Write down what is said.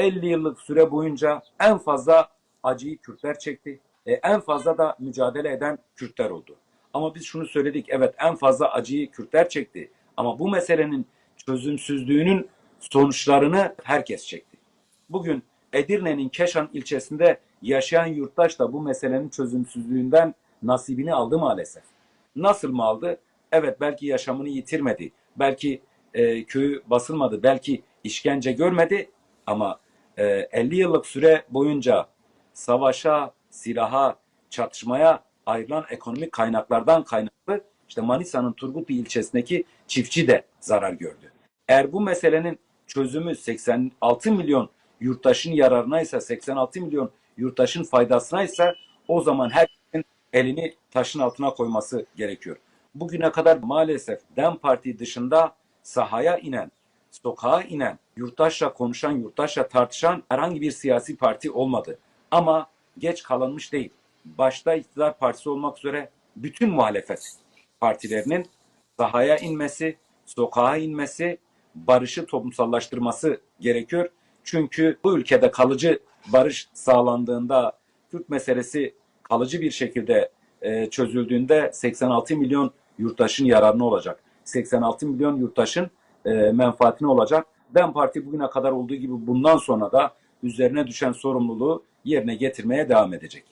50 yıllık süre boyunca en fazla acıyı Kürtler çekti. E, en fazla da mücadele eden Kürtler oldu. Ama biz şunu söyledik. Evet en fazla acıyı Kürtler çekti. Ama bu meselenin çözümsüzlüğünün sonuçlarını herkes çekti. Bugün Edirne'nin Keşan ilçesinde yaşayan yurttaş da bu meselenin çözümsüzlüğünden nasibini aldı maalesef. Nasıl mı aldı? Evet belki yaşamını yitirmedi. Belki e, köyü basılmadı. Belki işkence görmedi. Ama e, 50 yıllık süre boyunca savaşa, silaha, çatışmaya ayrılan ekonomik kaynaklardan kaynaklı işte Manisa'nın Turgutlu ilçesindeki çiftçi de zarar gördü. Eğer bu meselenin çözümü 86 milyon yurttaşın yararınaysa, 86 milyon yurttaşın faydasınaysa o zaman herkesin elini taşın altına koyması gerekiyor. Bugüne kadar maalesef DEM Parti dışında sahaya inen, sokağa inen, yurttaşla konuşan, yurttaşla tartışan herhangi bir siyasi parti olmadı. Ama geç kalınmış değil. Başta iktidar partisi olmak üzere bütün muhalefet partilerinin sahaya inmesi, sokağa inmesi, barışı toplumsallaştırması gerekiyor. Çünkü bu ülkede kalıcı barış sağlandığında, Kürt meselesi kalıcı bir şekilde e, çözüldüğünde 86 milyon yurttaşın yararına olacak. 86 milyon yurttaşın e, menfaatine olacak. DEM Parti bugüne kadar olduğu gibi bundan sonra da üzerine düşen sorumluluğu yerine getirmeye devam edecek.